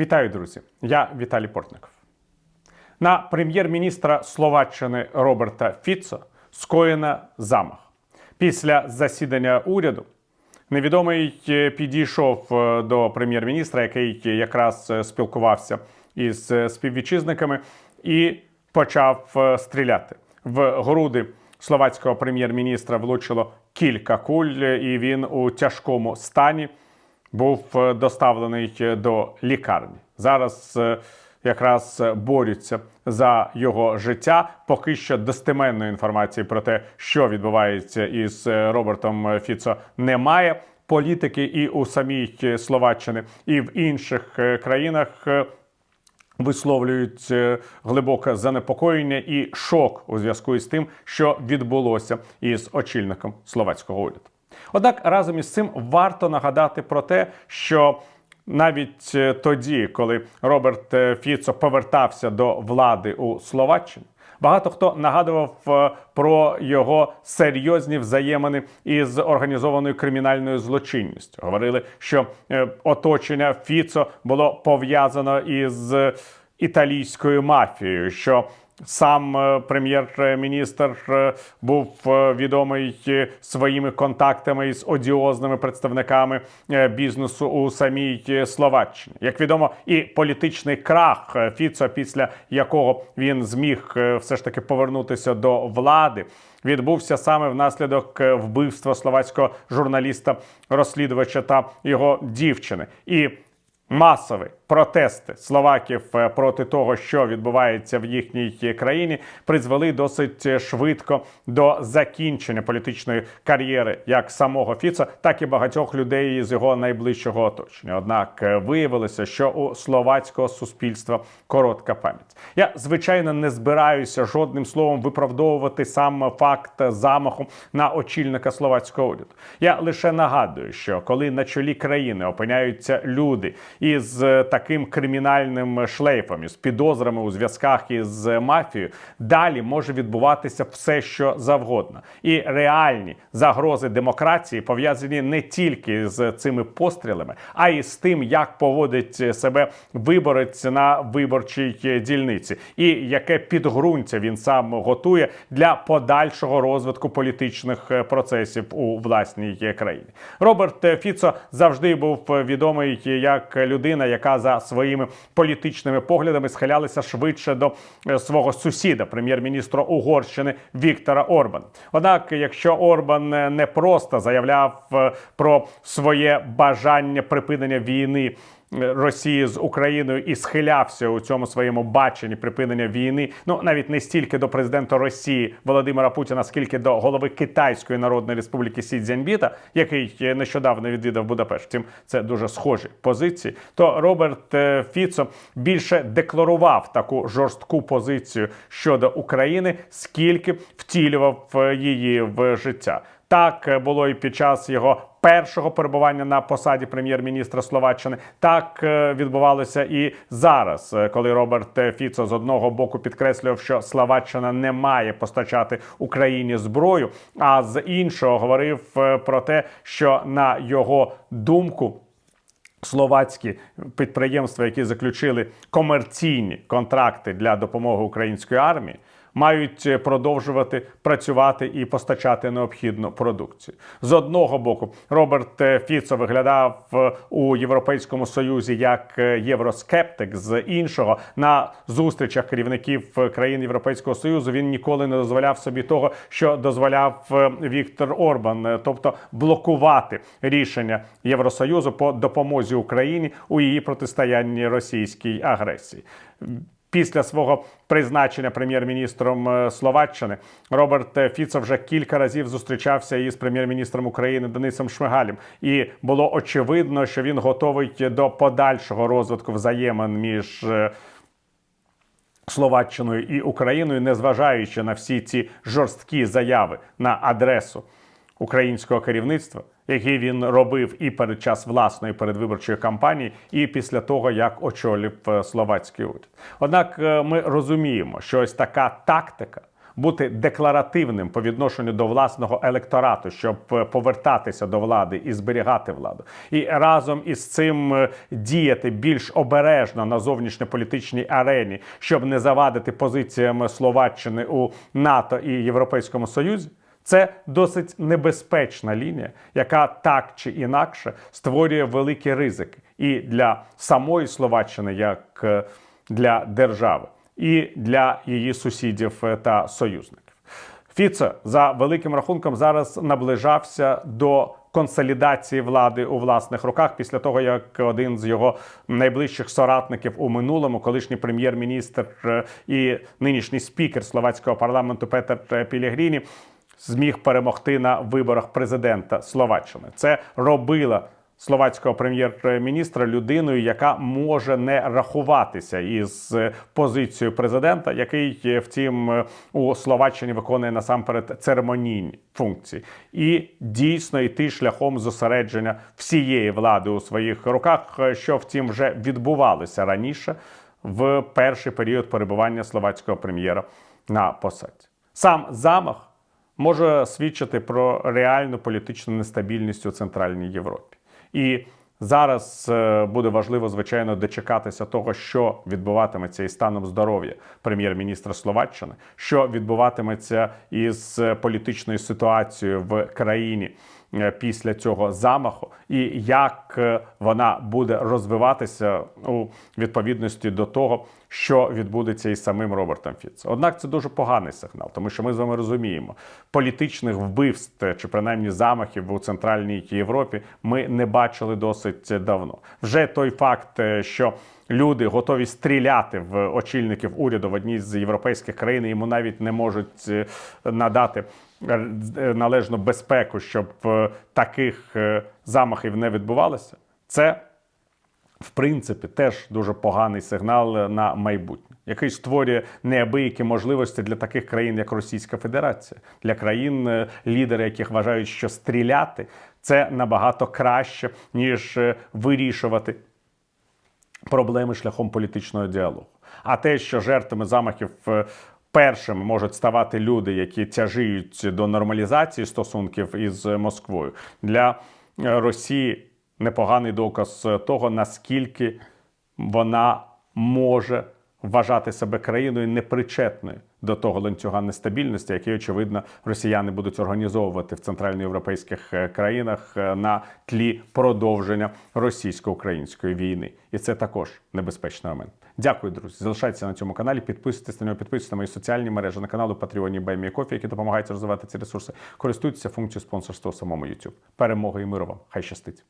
Вітаю, друзі! Я Віталій Портников. На прем'єр-міністра Словаччини Роберта Фіцо скоєна замах. Після засідання уряду невідомий е, підійшов е, до прем'єр-міністра, який якраз е, спілкувався із співвітчизниками, і почав стріляти в груди словацького прем'єр-міністра. Влучило кілька куль, і він у тяжкому стані був е, доставлений е, до лікарні. Зараз е, якраз борються за його життя. Поки що достеменної інформації про те, що відбувається із Робертом Фіцо, немає. Політики і у самій Словаччині, і в інших країнах. Висловлюють глибоке занепокоєння і шок у зв'язку із тим, що відбулося із очільником словацького уряду. Однак разом із цим варто нагадати про те, що навіть е, тоді, коли Роберт е, Фіцо повертався до влади у Словаччині, багато хто нагадував е, про його серйозні взаємини із організованою кримінальною злочинністю. Говорили, що оточення Фіцо було пов'язано із італійською мафією. що Сам е, прем'єр-міністр е, був е, відомий своїми контактами із одіозними представниками бізнесу у самій Словаччині. Як відомо, і політичний крах Фіцо, після якого він зміг все ж таки повернутися до влади, відбувся саме внаслідок вбивства словацького журналіста, розслідувача та його дівчини. І масові протести словаків е, проти того, що відбувається в їхній країні, призвели досить швидко до закінчення політичної кар'єри як самого Фіца, так і багатьох людей з його найближчого оточення. Однак е, виявилося, що у словацького суспільства коротка пам'ять. Я звичайно не збираюся жодним словом виправдовувати сам факт замаху на очільника словацького уряду. Я лише нагадую, що коли на чолі країни опиняються люди із е, таким кримінальним шлейфом, із підозрами у зв'язках із мафією, далі може відбуватися все, що завгодно. І реальні загрози демократії пов'язані не тільки з цими пострілами, а й з тим, як поводить себе виборець на виборчій дільниці, і яке підґрунтя він сам готує для подальшого розвитку політичних процесів у власній країні. Роберт Фіцо завжди був відомий як людина, яка за своїми політичними поглядами схилялися швидше до е, свого сусіда, прем'єр-міністра Угорщини Віктора Орбана. Однак, якщо Орбан е, не просто заявляв е, про своє бажання припинення війни. Росії з Україною і схилявся у цьому своєму баченні припинення війни. Ну навіть не стільки до президента Росії Володимира Путіна, скільки до голови Китайської Народної Республіки Сі Цзяньбіта, який нещодавно відвідав Будапешт. Втім, це дуже схожі позиції. То Роберт е, Фіцо більше декларував таку жорстку позицію щодо України, скільки втілював е, її в життя. Так було і під час його першого перебування на посаді прем'єр-міністра Словаччини. Так е, відбувалося і зараз, е, коли Роберт Фіцо з одного боку підкреслював, що Словаччина не має постачати Україні зброю, а з іншого говорив е, про те, що на його думку. Словацькі підприємства, які заключили комерційні контракти для допомоги української армії, мають е, продовжувати працювати і постачати необхідну продукцію. З одного боку, Роберт е, Фіцо виглядав е, у Європейському Союзі як євроскептик. З іншого на зустрічах керівників країн Європейського Союзу він ніколи не дозволяв собі того, що дозволяв Віктор Орбан, тобто блокувати рішення Євросоюзу по допомозі Україні у її протистоянні російській агресії. Після свого призначення прем'єр-міністром е, Словаччини Роберт е, Фіцо вже кілька разів зустрічався із прем'єр-міністром України Денисом Шмигалем, і було очевидно, що він готовий до подальшого розвитку взаємин між. е, Словаччиною і Україною, незважаючи на всі ці жорсткі заяви на адресу українського керівництва, які він робив і перед час власної передвиборчої кампанії, і після того, як очолив е, словацький уряд. Однак е, ми розуміємо, що ось така тактика бути декларативним по відношенню до власного електорату, щоб е, повертатися до влади і зберігати владу, і разом із цим діяти більш обережно на зовнішньополітичній арені, щоб не завадити позиціям Словаччини у НАТО і Європейському Союзі. Це досить небезпечна лінія, яка так чи інакше створює великі ризики і для самої Словаччини, як е, для держави, і для її сусідів е, та союзників. Фіце за великим рахунком зараз наближався до консолідації влади у власних руках після того, як один з його найближчих соратників у минулому, колишній прем'єр-міністр е, і нинішній спікер словацького парламенту Петер Пілігріні зміг перемогти на виборах президента Словаччини. Це робила словацького прем'єр-міністра людиною, яка може не рахуватися із е, позицією президента, який, е, втім, е, у Словаччині виконує насамперед церемонійні функції, і дійсно йти шляхом зосередження всієї влади у своїх руках, що втім вже відбувалося раніше в перший період перебування словацького прем'єра на посаді. Сам замах може свідчити про реальну політичну нестабільність у Центральній Європі. І зараз е, буде важливо, звичайно, дочекатися того, що відбуватиметься із станом здоров'я прем'єр-міністра Словаччини, що відбуватиметься із е, політичною ситуацією в країні е, після цього замаху, і як вона буде розвиватися у відповідності до того, що відбудеться із самим Робертом Фіц. Однак це дуже поганий сигнал, тому що ми з вами розуміємо, політичних вбивств чи принаймні замахів у центральній Європі ми не бачили досить давно. Вже той факт, е, що люди готові стріляти в очільників уряду в одній з європейських країн, йому навіть не можуть е, надати е, належну безпеку, щоб таких замахів не відбувалося. Це в принципі, теж дуже поганий сигнал на майбутнє, який створює неабиякі можливості для таких країн, як Російська Федерація, для країн, е, лідери яких вважають, що стріляти це набагато краще, ніж е, вирішувати проблеми шляхом політичного діалогу. А те, що жертвами замахів е, першими можуть ставати люди, які тяжіють до нормалізації стосунків із Москвою, для Росії непоганий доказ того, наскільки вона може вважати себе країною непричетною до того ланцюга нестабільності, який, очевидно, росіяни будуть організовувати в центральноєвропейських е, країнах е, на тлі продовження російсько-української війни. І це також небезпечний момент. Дякую, друзі. Залишайтеся на цьому каналі. Підписуйтесь на нього, підписуйтесь на мої соціальні мережі на каналу Patreon Баймі які допомагають розвивати ці ресурси. Користуйтеся функцією спонсорства у самому YouTube. Перемоги і миру вам! Хай щастить!